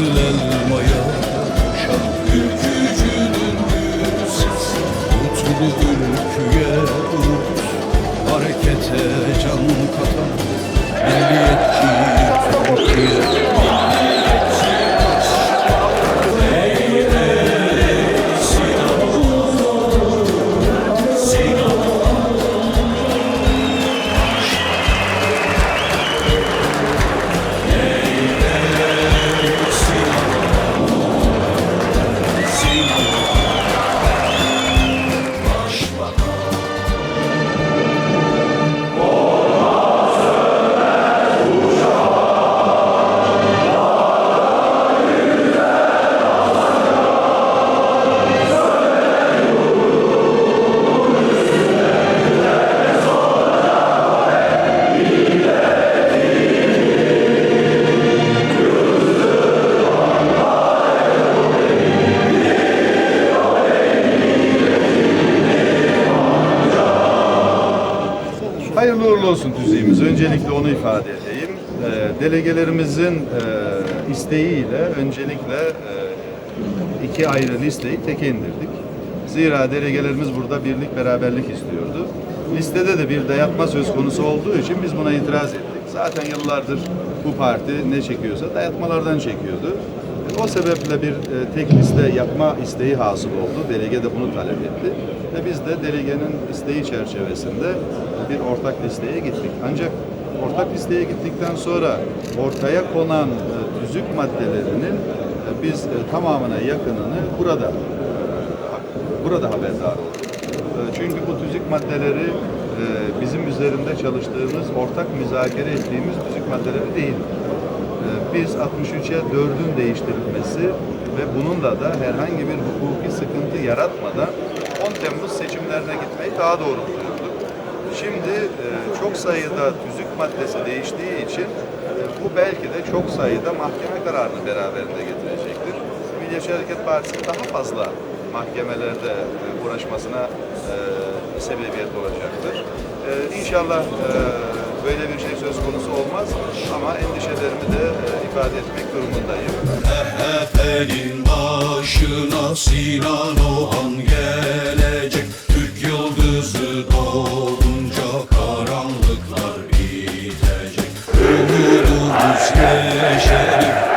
Kızıl elmaya koşan ülkücünün gül sesi Mutlu ülküye umut Harekete can katan Milliyetçi olsun tüzüğümüz. Öncelikle onu ifade edeyim. Ee, delegelerimizin e, isteğiyle öncelikle e, iki ayrı listeyi teke indirdik. Zira delegelerimiz burada birlik beraberlik istiyordu. Listede de bir dayatma söz konusu olduğu için biz buna itiraz ettik. Zaten yıllardır bu parti ne çekiyorsa dayatmalardan çekiyordu. O sebeple bir e, tek liste yapma isteği hasıl oldu. Delege de bunu talep etti. Ve biz de delegenin isteği çerçevesinde bir ortak listeye gittik. Ancak ortak listeye gittikten sonra ortaya konan e, tüzük maddelerinin e, biz tamamına yakınını burada burada haberdar olduk. Çünkü bu tüzük maddeleri bizim üzerinde çalıştığımız, ortak müzakere ettiğimiz tüzük maddeleri değil. Ee, Biz 63'e 4'ün değiştirilmesi ve bununla da herhangi bir hukuki sıkıntı yaratmadan 10 Temmuz seçimlerine gitmeyi daha doğru buluyorduk. Şimdi e, çok sayıda tüzük maddesi değiştiği için e, bu belki de çok sayıda mahkeme kararını beraberinde getirecektir. Milliyetçi Hareket Partisi daha fazla mahkemelerde e, uğraşmasına sebebiyet olacaktır. İnşallah böyle bir şey söz konusu olmaz ama endişelerimi de e, ifade etmek durumundayım. MHP'nin başına Sinan Oğan gelecek. Türk yıldızı doğunca karanlıklar bitecek Umudumuz yeşerip